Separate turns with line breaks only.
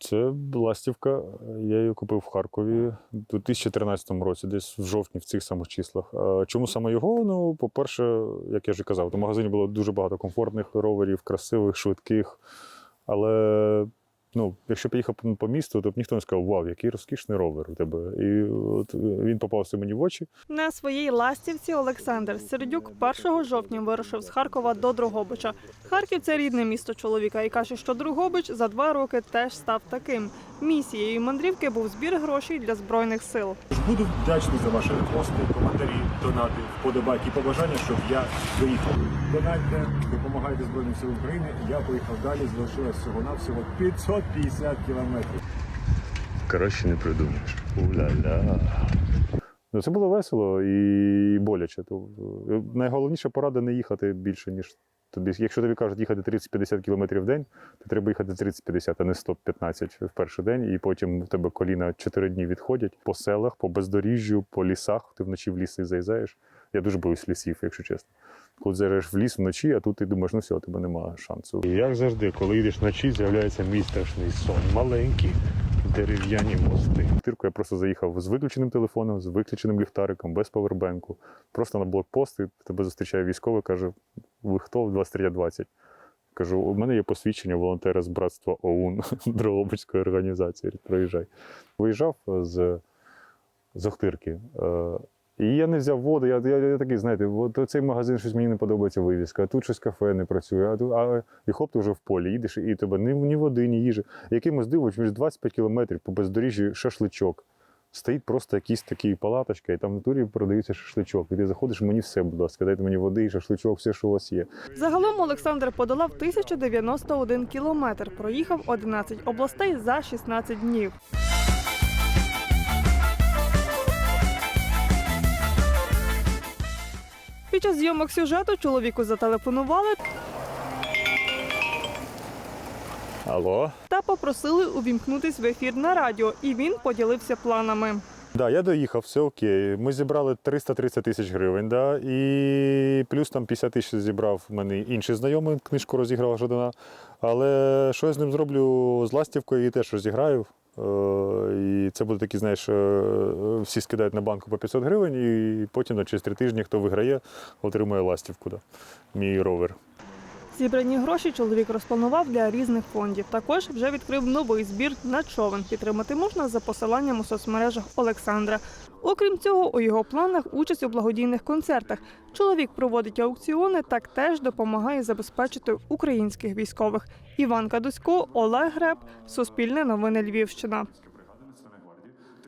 Це ластівка. Я її купив в Харкові у 2013 році, десь в жовтні, в цих самих числах. Чому саме його? Ну, по-перше, як я вже казав, в магазині було дуже багато комфортних роверів, красивих, швидких. Але ну, якщо б я їхав по- місту, то б ніхто не сказав, вау, який розкішний ровер у тебе. І от він попався мені в очі.
На своїй ластівці Олександр Сердюк 1 жовтня вирушив з Харкова до Дрогобича. Харків це рідне місто чоловіка і каже, що Дрогобич за два роки теж став таким. Місією мандрівки був збір грошей для збройних сил.
Буду вдячний за ваші репости, коментарі, донати, вподобайки побажання, щоб я доїхав. Донайте, допомагайте Збройним силам України. Я поїхав далі, залишилось всього-навсього 550 кілометрів.
Краще не придумаєш. Уля-ля. Ну, це було весело і боляче. Е, найголовніша порада не їхати більше, ніж тобі. Якщо тобі кажуть їхати 30-50 км в день, то треба їхати 30-50, а не 115 в перший день, і потім в тебе коліна 4 дні відходять по селах, по бездоріжжю, по лісах. Ти вночі в ліси заїздаєш. Я дуже боюсь лісів, якщо чесно. Коли заїжджаєш в ліс вночі, а тут ти думаєш, ну все, у тебе немає шансу. І як завжди, коли їдеш вночі, з'являється мій страшний сон. Маленькі дерев'яні мости. Тирку я просто заїхав з виключеним телефоном, з виключеним ліхтариком, без павербенку. Просто на блокпост, і тебе зустрічає військовий, каже: ви хто в 23.20? Кажу, у мене є посвідчення волонтера з братства ОУН Дрогобицької організації. Проїжджай. Виїжджав з, з Охтирки. І я не взяв воду. Я, я, я такий, знаєте, от цей магазин щось мені не подобається вивіска, а тут щось кафе не працює, а тут а, і хоп, ти вже в полі їдеш, і тебе ні, ні води, ні їжі. Якимось дивом, між 25 кілометрів по бездоріжжі шашличок. Стоїть просто якісь такі палаточка, і там в натурі продається шашличок. І ти заходиш, мені все, будь ласка, дайте мені води, шашличок, все, що у вас є.
Загалом Олександр подолав 1091 кілометр, проїхав 11 областей за 16 днів. Під час зйомок сюжету чоловіку зателефонували
Алло?
та попросили увімкнутись в ефір на радіо, і він поділився планами.
Да, я доїхав, все окей. Ми зібрали 330 тисяч гривень, да, і плюс там 50 тисяч зібрав мене інший знайомий, книжку розіграв Жадана. Але що я з ним зроблю з ластівкою, її теж розіграю. Е, І це буде такі, знаєш, е, всі скидають на банку по 500 гривень, і потім через три тижні, хто виграє, отримує ластівку. Да. Мій ровер.
Зібрані гроші чоловік розпланував для різних фондів. Також вже відкрив новий збір на човен. Підтримати можна за посиланням у соцмережах Олександра. Окрім цього, у його планах участь у благодійних концертах. Чоловік проводить аукціони, так теж допомагає забезпечити українських військових. Іван Кадусько, Олег Греб, Суспільне новини Львівщина.